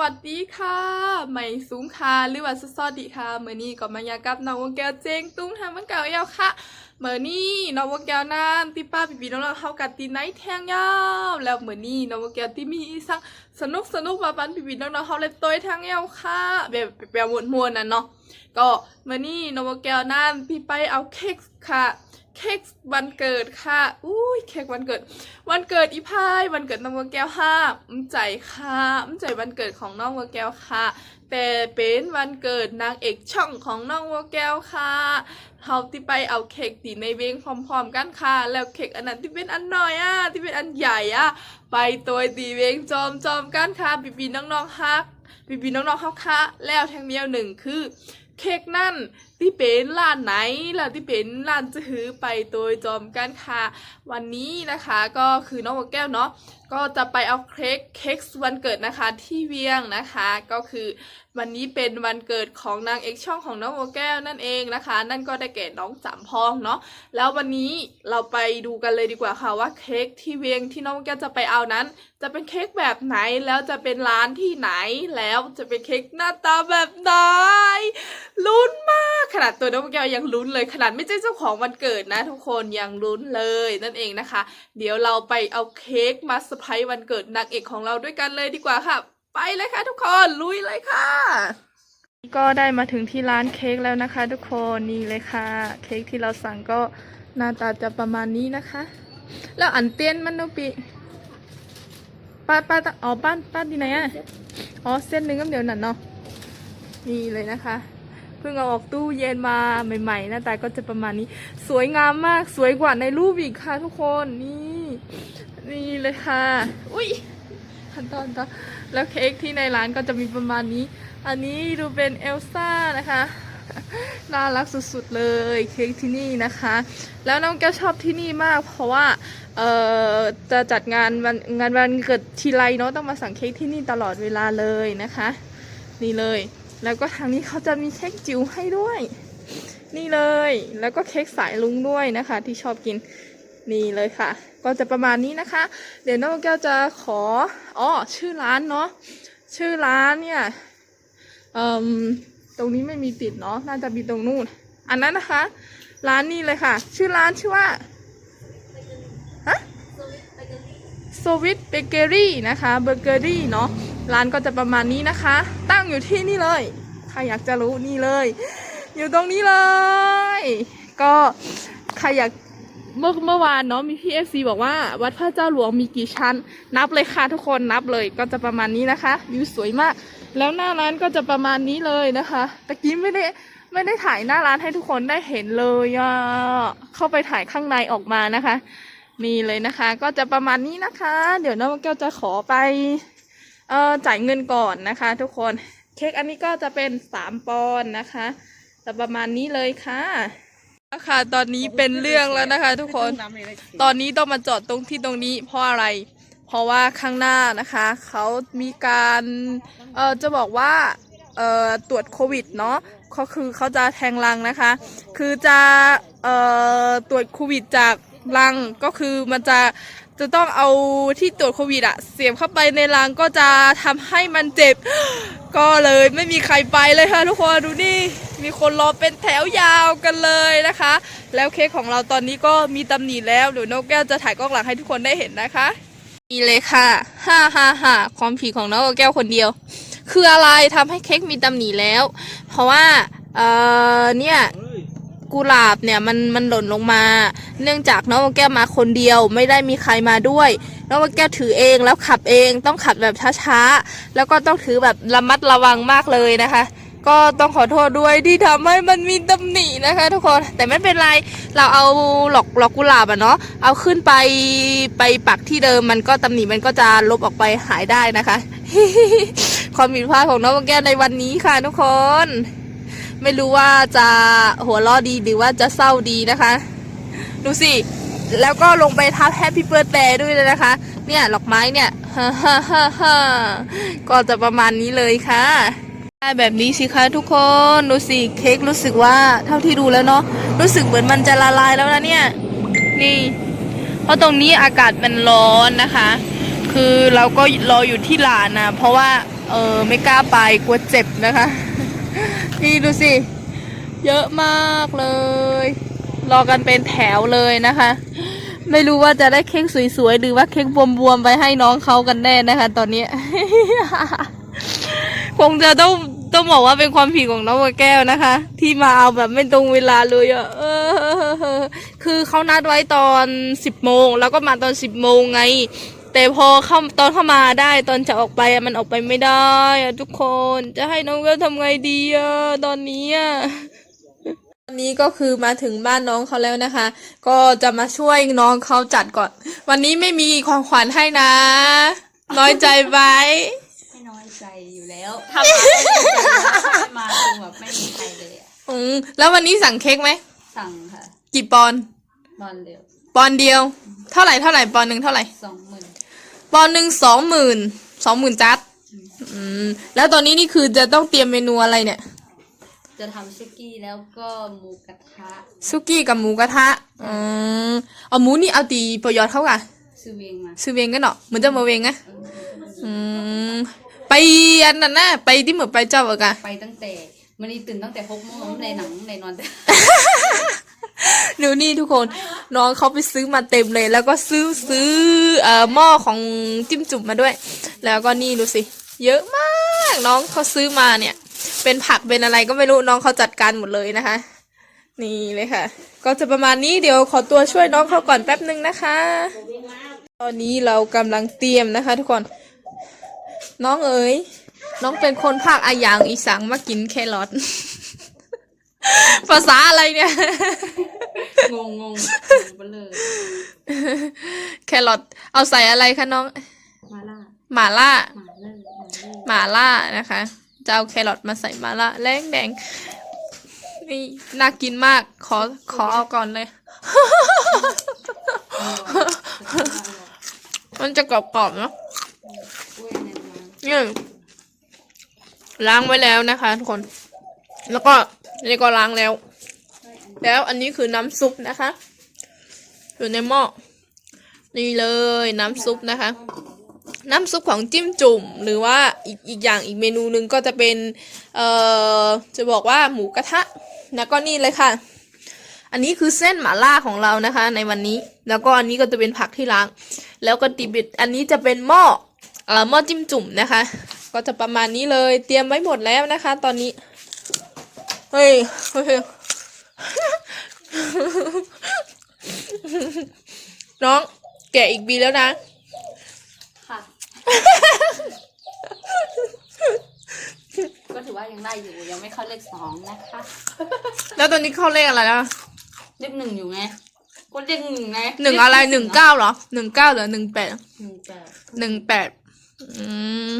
วัสดีค่ะใหม่สูงค่ะหรือว่าสวัสดีค่ะเมื่อนี้ก็มายากับน้องวงแก้วเจงตุ้งทางมันเก่าเยาวค่ะเมื่อนี้น้องวงแก้วนั่นที่ป้าปีปีน้องๆเข้ากันตีไนท์แทงยาวแล้วเมื่อนี้น้องวงแก้วที่มีสังสนุกสนุกมาปันปีปีน้องๆเข้าเล่นตัวทงยาวค่ะแบบแบบมวนๆน่ะเนาะก็เมื่อนี้น้องวงแก้วนั่นพี่ไปเอาเค้กค่ะ เค้กวันเกิดค่ะ อุ้ยเค้กวันเกิด วันเกิดอีพาย วันเกิดน้องวัวแก้วค่ะอุ้มใจค่ะอุ้มใจวันเกิดของน้องวัวแก้วค่ะ แต่เป็นวันเกิดนางเอกช่องของน้องวัวแก้วค่ะเฮาที่ไปเอาเค้กตีในเวงพร้อมๆกันค่ะ แล้วเค้กอันนั้นที่เป็นอันน้อยอะ ที่เป็นอันใหญ่อะ ไปตัวตีเวงจอมจอมๆกันค่ะปีปีน้องๆฮักปีปีน้องๆฮักค่ะ แล้วแทงเดียวหนึ่งคือ เค้กนั่นที่เป็นร้านไหนแล้วที่เป็นร้านจะหือไปโดยจอมกันค่ะ วันนี้นะคะก็คือน้องแก้วเนาะก็จะไปเอาเค้กเค้กวันเกิดนะคะที่เวียงนะคะ ก็คือ วันนี้เป็นวันเกิดของนางเอกช่องของน้องวัวแก้วนั่นเองนะคะ นั่นก็ได้แก่น้องสามพองเนาะแล้ววันนี้เราไปดูกันเลยดีกว่าค่ะว่าเค้กที่เวียงที่น้องแก้วจะไปเอานั้น จะเป็นเค้กแบบไหนแล้วจะเป็นร้านที่ไหนแล้วจะเป็นเค้กหน้าตาแบบไหนลุ้นมากขนาดตัวน้องแก้วยังลุ้นเลยขนาดไม่ใช่เจ้าของวันเกิดนะ ทุกคนยังลุ้นเลยนั่นเองนะคะ เดี๋ยวเราไปเอาเค้กมาเซอร์ไพรส์วันเกิดนางเอกของเราด้วยกันเลยดีกว่าค่ะ ไปเลยค่ะทุกคนลุยเลยค่ะ ก็ได้มาถึงที่ร้านเค้กแล้วนะคะ ทุกคนนี่เลยค่ะ เค้กที่เราสั่งก็หน้าตาจะประมาณนี้นะคะ แล้วอันเตียนมันโนปีป้าป้าอ๋อป้านป้านที่ไหนอะอ๋อเส้นหนึ่งก็เดี๋ยวนั่นเนาะนี่เลยนะคะเพิ่งเอาออกตู้เย็นมาใหม่ๆหน้าตาก็จะประมาณนี้ สวยงามมากสวยกว่าในรูปอีกค่ะ ทุกคนนี่ นี่เลยค่ะ อุ้ยขั้นตอนต่อ แล้วเค้กที่ในร้านก็จะมีประมาณนี้ อันนี้ดูเป็นเอลซ่านะคะ น่ารักสุดๆเลยเค้กที่นี่นะคะ แล้วน้องแก้วชอบที่นี่มาก เพราะว่าเอ่อจะจัดงานวันงานวันเกิดทีไรเนาะต้องมาสั่งเค้กที่นี่ตลอดเวลาเลยนะคะ นี่เลย แล้วก็ทางนี้เขาจะมีเค้กจิ๋วให้ด้วย นี่เลยแล้วก็เค้กสายลุงด้วยนะคะ ที่ชอบกิน นี่เลยค่ะ ก็จะประมาณนี้นะคะ เดี๋ยวน้องแก้วจะขออ๋อชื่อร้านเนาะชื่อร้านเนี่ยเอ่มตรงนี้ไม่มีติดเนาะน่าจะมีตรงนู่น อันนั้นนะคะ ร้านนี้เลยค่ะ ชื่อร้านชื่อว่าฮะสวิตเบเกอรี่นะคะเบเกอรี่เนาะร้านก็จะประมาณนี้นะคะ ตั้งอยู่ที่นี่เลยใครอยากจะรู้นี่เลย อยู่ตรงนี้เลย ก็ใครอยาก เมื่อเมื่อวานเนาะมีพี่เอฟซีบอกว่า วัดพระเจ้าหลวงมีกี่ชั้น นับเลยค่ะทุกคนนับเลยก็จะประมาณนี้นะคะวิวสวยมาก แล้วหน้าร้านก็จะประมาณนี้เลยนะคะตะกี้ไม่ได้ไม่ได้ถ่ายหน้าร้านให้ทุกคนได้เห็นเลยอะเข้าไปถ่ายข้างในออกมานะคะ นี่เลยนะคะ ก็จะประมาณนี้นะคะ เดี๋ยวน้องแก้วจะขอไปเอ่อจ่ายเงินก่อนนะคะ ทุกคนเค้กอันนี้ก็จะเป็นสามปอนด์นะคะจะประมาณนี้เลยค่ะ ค่ะตอนนี้เป็นเรื่องแล้วนะคะ ทุกคน ตอนนี้ต้องมาจอดตรงที่ตรงนี้เพราะอะไร เพราะว่าข้างหน้านะคะ เขามีการเอ่อจะบอกว่าเอ่อตรวจโควิดเนาะก็คือเขาจะแทงลังนะคะ คือจะเอ่อตรวจโควิดจากลังก็คือมันจะ จะต้องเอาที่ตรวจโควิดอะเสียบเข้าไปในรังก็จะทำให้มันเจ็บ ก็เลยไม่มีใครไปเลยค่ะทุกคนดูนี่มีคนรอเป็นแถวยาวกันเลยนะคะ แล้วเค้กของเราตอนนี้ก็มีตำหนิแล้วเดี๋ยวนกแก้วจะถ่ายกล้องหลังให้ทุกคนได้เห็นนะคะนี่เลยค่ะฮ่าฮ่าฮ่าความผีของน้องแก้วคนเดียว คืออะไรทำให้เค้กมีตำหนิแล้ว เพราะว่าเออเนี่ย กุหลาบเนี่ยมันมันหล่นลงมา เนื่องจากน้องแก้วมาคนเดียวไม่ได้มีใครมาด้วยน้องแก้วถือเองแล้วขับเองต้องขับแบบช้าๆแล้วก็ต้องถือแบบระมัดระวังมากเลยนะคะ ก็ต้องขอโทษด้วยที่ทำให้มันมีตำหนินะคะ ทุกคนแต่ไม่เป็นไรเราเอาหลอกหลอกกุหลาบอะเนาะเอาขึ้นไปไปปักที่เดิมมันก็ตำหนิมันก็จะลบออกไปหายได้นะคะความผิดพลาดของน้องแก้วในวันนี้ค่ะทุกคน ไม่รู้ว่าจะหัวเราะดีหรือว่าจะเศร้าดีนะคะ ดูสิ แล้วก็ลงไปทับแฮปปี้เบิร์ดแดย์ด้วยเลยนะคะ เนี่ยดอกไม้เนี่ยฮ่าฮ่าฮ่าฮ่าก็จะประมาณนี้เลยค่ะได้แบบนี้สิคะทุกคนดูสิเค้กรู้สึกว่าเท่าที่ดูแล้วเนาะรู้สึกเหมือนมันจะละลายแล้วนะเนี่ย นี่ เพราะตรงนี้อากาศมันร้อนนะคะ คือเราก็รออยู่ที่ลานนะเพราะว่าเออไม่กล้าไปกลัวเจ็บนะคะ นี่ดูสิ เยอะมากเลย รอกันเป็นแถวเลยนะคะ ไม่รู้ว่าจะได้เค้กสวยๆ หรือว่าเค้กบวมๆไปให้น้องเขากันแน่นะคะ ตอนนี้ คงจะต้องต้องบอกว่าเป็นความผิดของน้องแก้วนะคะ ที่มาเอาแบบไม่ตรงเวลาเลยอะเออคือเขานัดไว้ตอนสิบโมงแล้วก็มาตอนสิบโมงไง แต่พอเข้าตอนเข้ามาได้ตอนจะออกไปอะมันออกไปไม่ได้อะทุกคนจะให้น้องแก้วทำไงดีอะตอนนี้อะวันนี้ก็คือมาถึงบ้านน้องเขาแล้วนะคะ ก็จะมาช่วยน้องเขาจัดก่อน วันนี้ไม่มีของขวัญให้นะ น้อยใจไหมไม่น้อยใจอยู่แล้วทำมาไม่น้อยใจแล้วถ้ามาคือแบบไม่มีใครเลยอะอืมแล้ววันนี้สั่งเค้กไหมสั่งค่ะ กี่ปอนด์บอลเดียวปอนด์เดียว เท่าไหร่เท่าไหร่ปอนด์หนึ่งเท่าไหร่ สองหมื่น ปอนด์หนึ่งสองหมื่นสองหมื่นจัดอืมแล้วตอนนี้นี่คือจะต้องเตรียมเมนูอะไรเนี่ย จะทำซุกี้แล้วก็หมูกระทะซุกี้กับหมูกระทะอืมเอาหมูนี่เอาตีประโยชน์เข้ากันซื้อเวงมาซื้อเวงกันเนาะเหมือนจะมาเวงนะอืมไปอันนั้นนะไปที่เหมือนไปเจ้าเอกะไปตั้งแต่มันนี่ตื่นตั้งแต่หกโมงในหนังในนอนแต่ ดูนี่ทุกคนน้องเขาไปซื้อมาเต็มเลย แล้วก็ซื้อซื้อเอ่อหม้อของจิ้มจุ่มมาด้วย แล้วก็นี่ดูสิ เยอะมากน้องเขาซื้อมาเนี่ย เป็นผักเป็นอะไรก็ไม่รู้น้องเขาจัดการหมดเลยนะคะ นี่เลยค่ะ ก็จะประมาณนี้เดี๋ยวขอตัวช่วยน้องเขาก่อนแป๊บหนึ่งนะคะ ตอนนี้เรากำลังเตรียมนะคะ ทุกคน น้องเอ๋ยน้องเป็นคนภาคอาหยางอีสังมากินแครอท ภาษาอะไรเนี่ย งงงงไปเลยแครอทเอาใส่อะไรคะน้อง มาล่าหมาล่ามาเลยมาเลยหมาล่านะคะ จะเอาแครอทมาใส่หมาล่าแดงแดงนี่น่ากินมาก ขอขอเอาก่อนเลย มันจะกรอบๆเนาะอุ้ยในมานี่ล้างไว้แล้วนะคะทุกคน แล้วก็ นี่ก็ล้างแล้ว แล้วอันนี้คือน้ำซุปนะคะ อยู่ในหม้อ นี่เลยน้ำซุปนะคะ น้ำซุปของจิ้มจุ่ม หรือว่าอีกอีกอย่างอีกเมนูหนึ่งก็จะเป็น เอ่อ จะบอกว่าหมูกระทะ แล้วก็นี่เลยค่ะ อันนี้คือเส้นหม่าล่าของเรานะคะ ในวันนี้ แล้วก็อันนี้ก็จะเป็นผักที่ล้าง แล้วก็ติบิดอันนี้จะเป็นหม้อ เอ่อ หม้อจิ้มจุ่มนะคะ ก็จะประมาณนี้เลย เตรียมไว้หมดแล้วนะคะ ตอนนี้ เฮ้ยเฮ้ยน้อง แกะอีกบีแล้วนะ ค่ะ ก็ถือว่ายังได้อยู่ยังไม่เข้าเลขสองนะคะแล้วตอนนี้เข้าเลขอะไรแล้วเลขหนึ่งอยู่ไงก็เลขหนึ่งไงหนึ่งอะไรหนึ่งเก้าเหรอหนึ่งเก้าหรือหนึ่งแปดหนึ่งแปดหนึ่งแปดอืม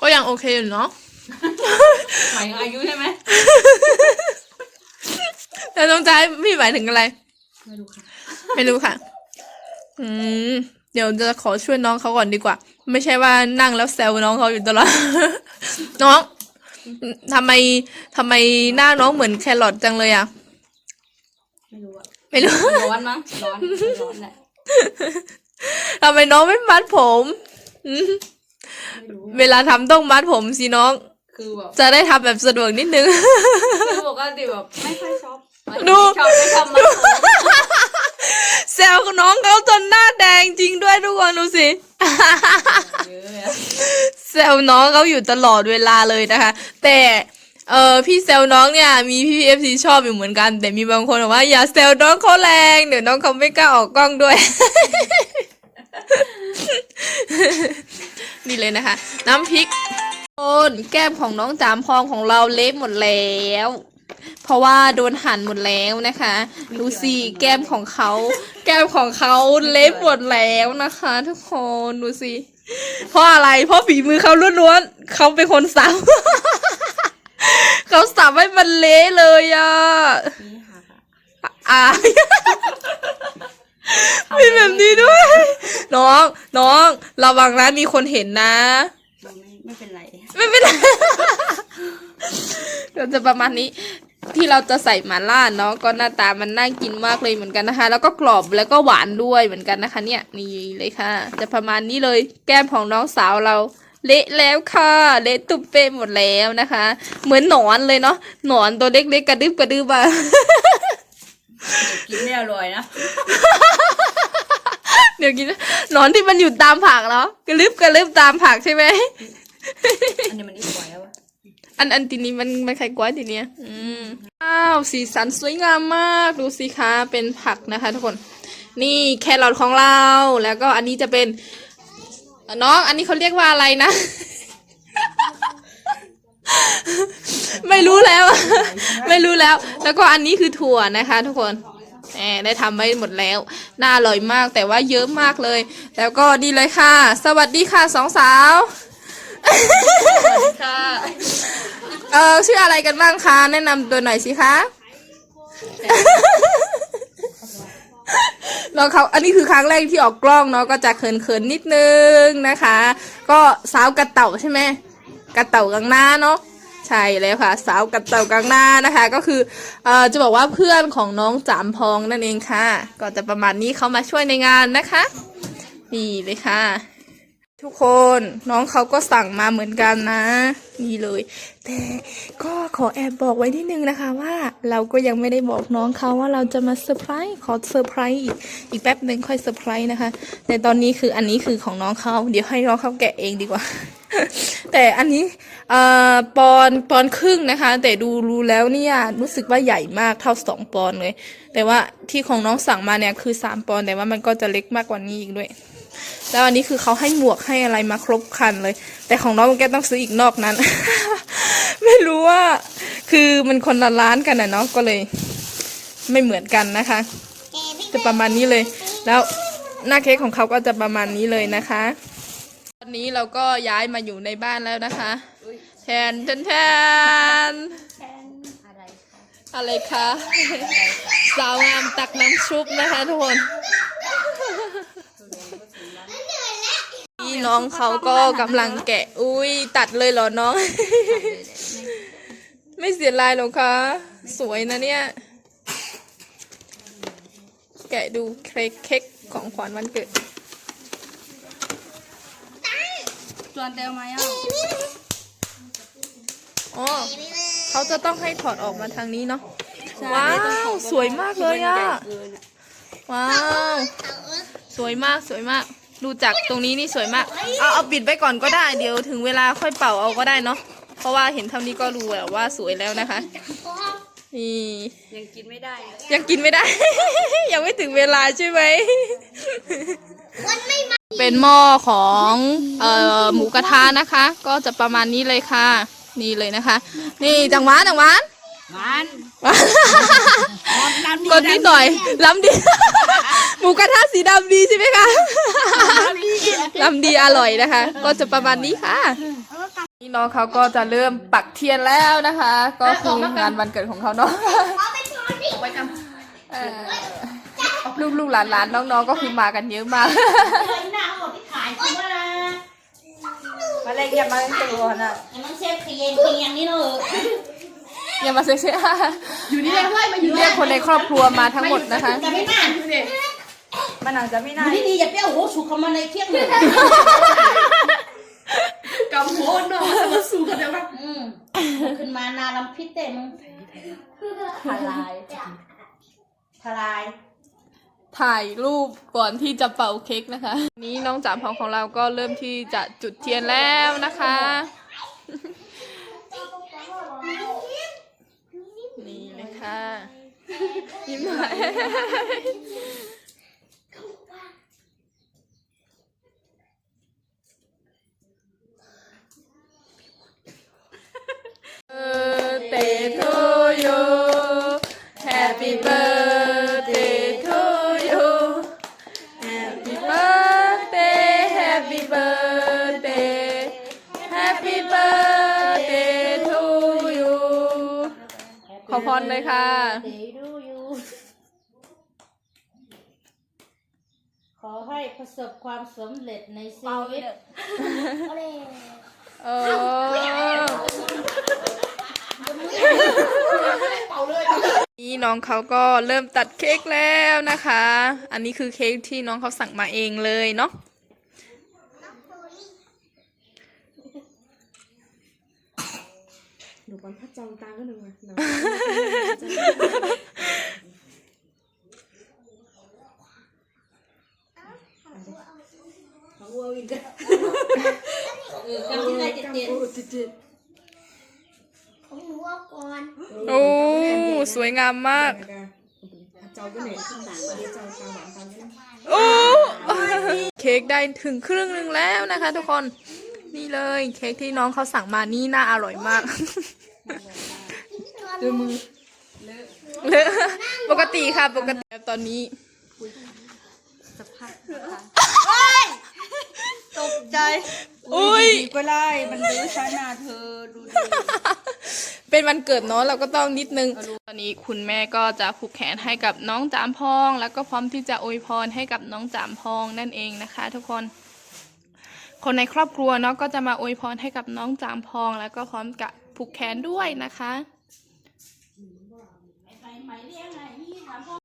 ก็ยังโอเคอยู่เนาะ หมายถึงอายุใช่ไหมแล้วต้องจะให้พี่หมายถึงอะไร ไม่รู้ค่ะไม่รู้ค่ะ อืม เดี๋ยวจะขอช่วยน้องเขาก่อนดีกว่า ไม่ใช่ว่านั่งแล้วแซวน้องเขาอยู่ตลอด น้องทำไมทำไมหน้าน้องเหมือนแครอทจังเลยอะ ไม่รู้อะไม่รู้ ร้อนมั้งร้อนร้อนแหละทำไมน้องไม่มัดผมอืมไม่รู้ เวลาทำต้องมัดผมสิน้อง คือแบบจะได้ทำแบบสะดวกนิดนึง คือปกติแบบไม่ค่อยชอบดูไม่ชอบไม่ชอบมันแซวน้องเขาจนหน้าแดงจริงด้วยทุกคนดูสิ เยอะอะแซวน้องเขาอยู่ตลอดเวลาเลยนะคะ แต่เออพี่แซวน้องเนี่ยมีพี่เอฟซีชอบอยู่เหมือนกัน แต่มีบางคนบอกว่าอย่าแซวน้องเขาแรงเดี๋ยวน้องเขาไม่กล้าออกกล้องด้วย นี่เลยนะคะ น้ำพริกโอ นแก้มของน้องจามพองของเราเละหมดแล้ว เพราะว่าโดนหั่นหมดแล้วนะคะ ดูสิแก้มของเขา แก้มของเขาเละหมดแล้วนะคะ ทุกคนดูสิเพราะอะไร เพราะฝีมือเขาล้วนๆเขาเป็นคนสับเขาสับให้มันเละเลยอะนี่ค่ะค่ะอ่ามีแบบนี้ด้วย น้อง น้อง ระวังนะมีคนเห็นนะ ไม่ไม่เป็นไร ไม่เป็นไร เราจะประมาณนี้ที่เราจะใส่หมาล่าเนาะก็หน้าตามันน่ากินมากเลยเหมือนกันนะคะ แล้วก็กรอบแล้วก็หวานด้วยเหมือนกันนะคะ เนี่ยนี่เลยค่ะ จะประมาณนี้เลยแก้มของน้องสาวเราเละแล้วค่ะ เละตุ่มเปะหมดแล้วนะคะ เหมือนหนอนเลยเนาะหนอนตัวเล็กๆกระดึบกระดึบอะกินไม่อร่อยนะเดี๋ยวกินหนอนที่มันอยู่ตามผักแล้วกระลึบกระลึบตามผักใช่ไหม อันนี้มันอีกกว่าแล้วอะอันอันทีนี้มันมันใครกว่าทีเนี้ยอืมอ้าวสีสันสวยงามมากดูสิคะเป็นผักนะคะ ทุกคน นี่แครอทของเราแล้วก็อันนี้จะเป็นน้อง อันนี้เขาเรียกว่าอะไรนะ ไม่รู้แล้ว ไม่รู้แล้ว แล้วก็อันนี้คือถั่วนะคะ ทุกคนแหมได้ทำไว้หมดแล้ว น่าอร่อยมากแต่ว่าเยอะมากเลย แล้วก็ดีเลยค่ะ สวัสดีค่ะสองสาว ค่ะเออชื่ออะไรกันบ้างคะ แนะนำตัวหน่อยสิคะน้องเขาอันนี้คือครั้งแรกที่ออกกล้องเนาะก็จะเขินๆนิดนึงนะคะ ก็สาวกระเต่าใช่ไหมกระเต่ากังหน้าเนาะใช่แล้วค่ะ สาวกระเต่ากังหน้านะคะ ก็คือเอ่อจะบอกว่าเพื่อนของน้องจามพองนั่นเองค่ะ ก็จะประมาณนี้เขามาช่วยในงานนะคะ นี่เลยค่ะ ทุกคนน้องเขาก็สั่งมาเหมือนกันนะ นี่เลย แต่ก็ขอแอบบอกไว้นิดนึงนะคะว่าเราก็ยังไม่ได้บอกน้องเขาว่าเราจะมาเซอร์ไพรส์ขอเซอร์ไพรส์อีกอีกแป๊บหนึ่งค่อยเซอร์ไพรส์นะคะ แต่ตอนนี้คืออันนี้คือของน้องเขาเดี๋ยวให้น้องเขาแกะเองดีกว่า แต่อันนี้เอ่อปอนปอนครึ่งนะคะ แต่ดูรู้แล้วเนี่ยรู้สึกว่าใหญ่มากเท่าสองปอนเลย แต่ว่าที่ของน้องสั่งมาเนี่ยคือสามปอนแต่ว่ามันก็จะเล็กมากกว่านี้อีกด้วย แล้วอันนี้คือเขาให้หมวกให้อะไรมาครบคันเลย แต่ของน้องแกต้องซื้ออีกนอกนั้น ไม่รู้ว่า คือมันคนละร้านกันนะเนาะก็เลย ไม่เหมือนกันนะคะ จะประมาณนี้เลย แล้วหน้าเค้กของเขาก็จะประมาณนี้เลยนะคะตอนนี้เราก็ย้ายมาอยู่ในบ้านแล้วนะคะแทนแทนแทนอะไรคะอะไรคะสาวงามตักน้ำชุบนะคะทุกคน พี่น้องเขาก็กำลังแกะ อุ้ยตัดเลยเหรอน้อง ไม่เสียลายหรอกคะ สวยนะเนี่ย แกะดูเค้กเค้กของขวัญวันเกิด จวนเตียวไหมอะอ๋อเขาจะต้องให้ถอดออกมาทางนี้เนาะ ว้าว สวยมากเลยอะว้าว สวยมากสวยมาก ดูจากตรงนี้นี่สวยมาก เอาเอาปิดไว้ก่อนก็ได้ เดี๋ยวถึงเวลาค่อยเป่าเอาก็ได้เนาะ เพราะว่าเห็นเท่านี้ก็รู้แล้วว่าสวยแล้วนะคะ นี่ ยังกินไม่ได้นะยังกินไม่ได้ ยังไม่ถึงเวลาใช่ไหม เป็นหม้อของเอ่อหมูกระทะนะคะ ก็จะประมาณนี้เลยค่ะ นี่เลยนะคะ นี่จังหวานจังหวานมันน้ำกดนิดหน่อยล้ำดี หมูกระทะสีดำดีใช่ไหมคะล้ำดีอร่อยนะคะ ก็จะประมาณนี้ค่ะ นี่น้องเขาก็จะเริ่มปักเทียนแล้วนะคะ ก็คืองานวันเกิดของเขาเนาะเอ่อลูกๆหลานๆน้องๆก็คือมากันเยอะมากมาเล่นกันมาเล่นตัวน่ะมันเชฟเคียงเคียงนี่เนอะอย่ามาเซ็กซี่อยู่นี่เลยมาอยู่เรียกคนในครอบครัวมาทั้งหมดนะคะจะไม่นาน มันอาจจะไม่อน่ายู่ดีๆอย่าไปเอาหัวฉุกเข้ามาในเคียงเลยกำโพนเนาะมาสู้กันเดี๋ยวมันอืมขึ้นมานาลำพิษเต้มึงทลายทลาย ถ่ายรูปก่อนที่จะเป่าเค้กนะคะ นี้น้องจามพองของเราก็เริ่มที่จะจุดเทียนแล้วนะคะ นี่เลยค่ะยิ้มหน่อยเออ เตโทโย Happy birthday to you Happy birthday Happy birthday Happy birthday to you ขอพรเลยค่ะเดี๋ยวดูอยู่ ขอให้ประสบความสำเร็จในชีวิต เออ นี่น้องเขาก็เริ่มตัดเค้กแล้วนะคะ อันนี้คือเค้กที่น้องเขาสั่งมาเองเลยเนาะหนูบอลพัดจองตาก็หนึ่งมาของวัววินเออกำลังใจเจ็ดเจ็ด อาก่อนโอ้ สวยงามมากพัดจองก็เนี่ยเดี๋ยวจองตาหวานตังก็โอ้เค้กได้ถึงครึ่งหนึ่งแล้วนะคะ ทุกคน นี่เลยเค้กที่น้องเขาสั่งมานี่น่าอร่อยมากเจอมือเลอะปกติค่ะ ปกติตอนนี้สภาพนะคะตกใจ อุ้ยดีก็ไล่มันดูช้าหนาเธอดูดิเป็นวันเกิดเนาะเราก็ต้องนิดนึง ตอนนี้คุณแม่ก็จะผูกแขนให้กับน้องจามพอง แล้วก็พร้อมที่จะอวยพรให้กับน้องจามพองนั่นเองนะคะ ทุกคน คนในครอบครัวเนาะก็จะมาอวยพรให้กับน้องจามพอง แล้วก็พร้อมกับผูกแขนด้วยนะคะ